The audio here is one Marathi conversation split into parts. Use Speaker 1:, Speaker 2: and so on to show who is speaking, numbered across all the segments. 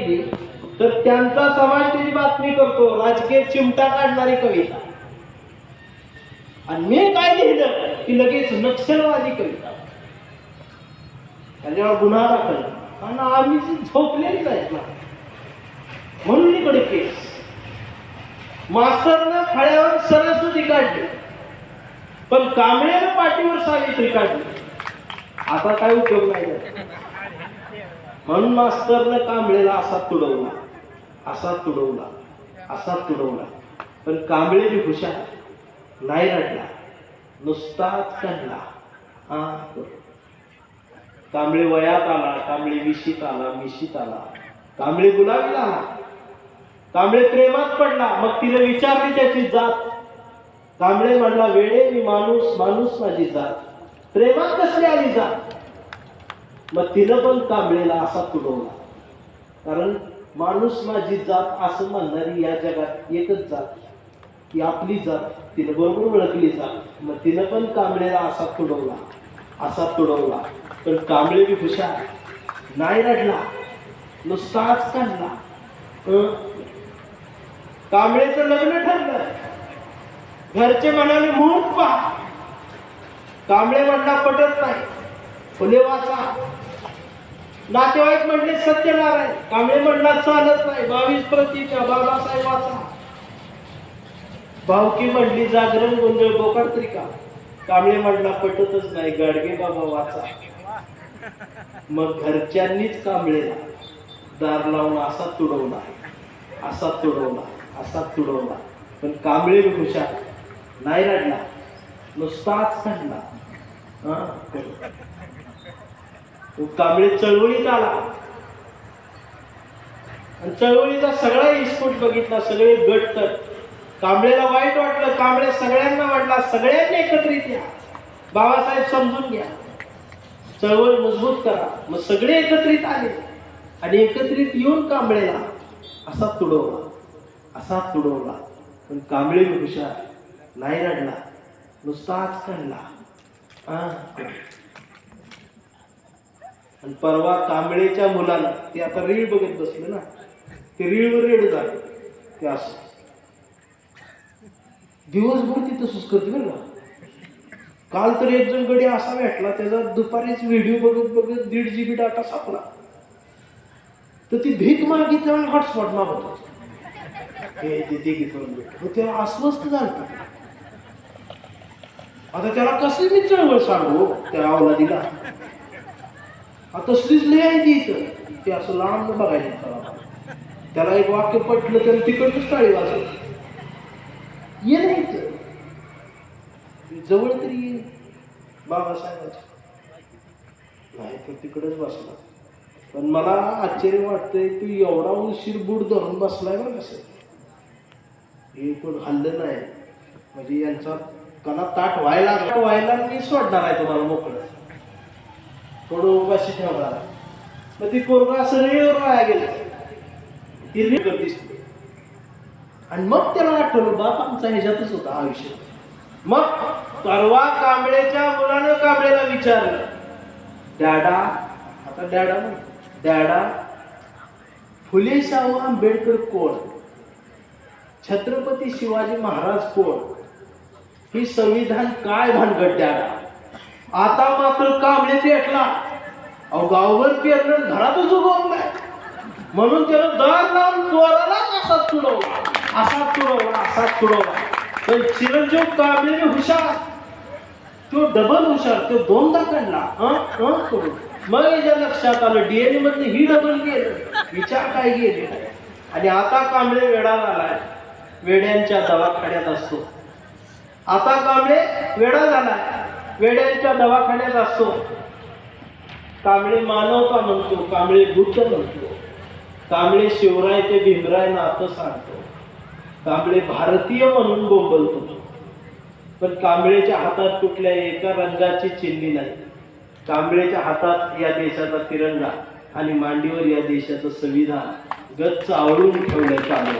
Speaker 1: दिली तर त्यांचा समाज त्याची बातमी करतो राजकीय चिमटा काढणारी कविता. आणि मी काय लिहिलं की लगेच नक्षलवादी कविता. त्याच्यावर गुन्हा दाखल. कारण आम्ही जी झोपलेलीच आहेत ना म्हणून इकडे केस. मास्तरनं फळ्यावर सरस्वती काढली. पण कांबळ्यानं पाठीवर सावित्री काढली आता काय उपयोग नाही म्हणून मास्तरनं कांबळेला असा तुडवला? असा तुडवला. असा तुडवला. पण कांबळे बी हुशार. नाही रडला. नुसताच काढला हा कांबळे वयात आला. कांबळे विशीत आला. मिशीत आला. कांबळे गुलाबीत आला कांबळे प्रेमात पडला. मग तिने विचारली त्याची जात. कांबळे म्हणला वेळे मी माणूस माणूस माझी जात. प्रेमात कसली आली जात? मग तिनं पण कांबळेला असा तुडवला. कारण माणूस माझी जात असं म्हणणारी या जगात एकच जात. की आपली जात तिनं बरोबर ओळखली जात. मग तिनं पण कांबळेला असा तुडवला. असा तुडवला. पण कांबळे बी हुशार. नाही रडला. नुसताच काढला कांबळेचं लग्न ठरलं. घरचे म्हणाले मुहूर्त पहा. कांबळे म्हणला पटत नाही. फुले वाचा. नातेवाईक म्हणले सत्यनारायण. कांबळे म्हणला चालत नाही. बावीस प्रतीच्या बाबासाहेब वाचा भावकी म्हणली जागरण गोंधळ बोकाड का कांबळे म्हणला पटतच नाही. गाडगे बाबा वाचा. मग घरच्यांनीच कांबळेला दार लावून असा तुडवला. असा तुडवला. असा तुडवला. पण कांबळे हुशार. नाही रडला नुसताच काढला हा? कांबळे चळवळीत आला. आणि चळवळीचा सगळा इस्फोट बघितला सगळे गट तर कांबळेला वाईट वाटलं कांबळे सगळ्यांना वाटला सगळ्यांनी एकत्रित या. बाबासाहेब समजून घ्या. चळवळ मजबूत करा. मग सगळे एकत्रित आले. आणि एकत्रित येऊन कांबळेला असा तुडवला. असा तुडवला. पण कांबळे हुशार नाही रडला. नुसताच काढला हा. आणि परवा कांबळेच्या मुलाला ते आता रीळ बघत बसले ना ते रीळवर रेड झालं. ते असं. दिवसभर ती तसंच करते बरं का. काल तर एक जण गडी असा भेटला त्याचा दुपारीच व्हिडिओ बघत बघत दीड जी बी डाटा सापला तर ती भीक मागितल्या आणि हॉटस्पॉट मागत होती. हे घेतून भेट मग त्याला अस्वस्थ झालं आता त्याला कसं मी चळवळ सांगू? त्या अवलादीला. आता तसलीच लय आहे ती इथं. ते असं लांब बघायला त्याला त्याला एक वाक्य पटलं तर तिकडच टाळी वाजत ये नाही इथं. जवळ तरी ये. बाबासाहेबाच्या नाही तर तिकडेच बसला पण मला आश्चर्य वाटतंय तू एवढा उशीर बूट धरून बसलाय बरं कसं हे पण हल्लं नाही. म्हणजे यांचा कला ताट व्हायला व्हायला मी सोडणार आहे तुम्हाला मोकळं. थोडं उपाशी ठेवणार. मग ती पोरगा असं रेवर वाया गेलं. ती रेवर दिसते आणि मग त्याला आठवलं बाप आमचा ह्याच्यातच होता आयुष्य मग परवा कांबळेच्या मुलानं कांबळेला विचारलं डॅडा आता डॅडा म्हण डॅडा फुले शाहू आंबेडकर कोण? छत्रपती शिवाजी महाराज कोण? ही संविधान काय भानगड डॅडा? आता मात्र कांबळे पेटला. अहो गावभर पेरलं घरातच उगवलाय म्हणून त्यानं दार लावून पोराला असा तुडवला. असा तुडवला असा तुडवला. पण चिरंजीव कांबळे हुशार. तो डबल हुशार. तो दोनदा काढला. करून. मग याच्या लक्षात आलं डीएनए मधलं ही डबल गेलं. विचार काय गेले? आणि आता कांबळे वेडा झालाय. वेड्यांच्या दवाखान्यात असतो. आता कांबळे वेडा झालाय. वेड्यांच्या दवाखान्यात असतो. कांबळे मानवता म्हणतो कांबळे बुद्ध म्हणतो. कांबळे शिवराय ते भीमराय नातं सांगतो. कांबळे भारतीय म्हणून बोंबलतो. पण कांबळेच्या हातात कुठल्या एका रंगाची चिन्ही नाही. कांबळेच्या हातात या देशाचा तिरंगा आणि मांडीवर या देशाचं संविधान गच्च आवळून ठेवण्यात आलं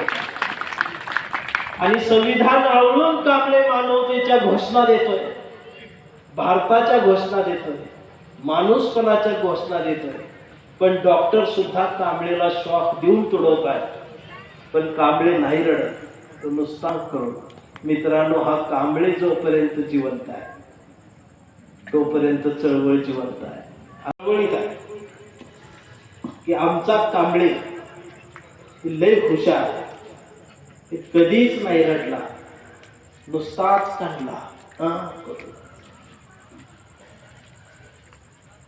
Speaker 1: आणि संविधान आवळून कांबळे मानवतेच्या घोषणा देतोय. भारताच्या घोषणा देतोय. माणूसपणाच्या घोषणा देतोय. पण डॉक्टर सुद्धा कांबळेला श्वास देऊन तुडवत आहेत. पण कांबळे नाही रडत. तो नुसता करून मित्रांनो हा कांबळे जोपर्यंत जिवंत आहे तोपर्यंत चळवळ जिवंत आहे. चळवळीत आहे. की आमचा कांबळे लय हुशार कधीच नाही रडला. नुसताच काढला हा करून.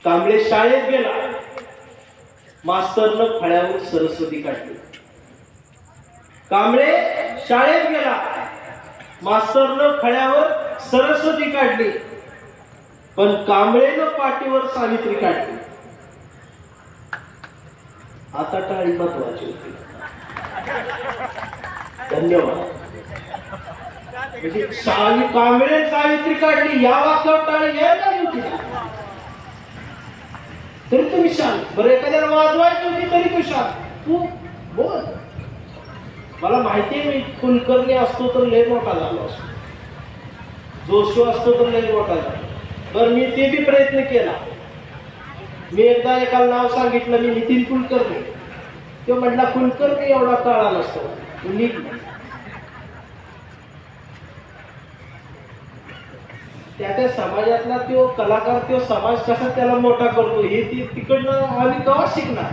Speaker 1: कांबळे शाळेत गेला. मास्तरनं फळ्यावर सरस्वती काढली. कांबळे शाळेत गेला. मास्तरनं फळ्यावर सरस्वती काढली. पण कांबळेनं पाठीवर सावित्री काढली. आता टाळी महत्वाची होती. धन्यवाद. म्हणजे सावी कांबळे सावित्री काढली. या वाक्यावर टाळी यायला होती. तरी तुम्ही शांत. बरं एखाद्याला वाजवायची होती तरी तू शांत. तू बोल. मला माहिती आहे मी कुलकर्णी असतो तर लय मोठा झालो असतो. जोशो असतो तर लय मोठा झाला. बरं मी ते बी प्रयत्न केला. मी एकदा एका नाव सांगितलं मी नितीन कुलकर्णी. तो म्हटला कुलकर्णी एवढा काळा नसतो. तू नीट त्या त्या समाजातला तो कलाकार तो समाज कसा त्याला मोठा करतो हे ती तिकडनं आम्ही केव्हा शिकणार?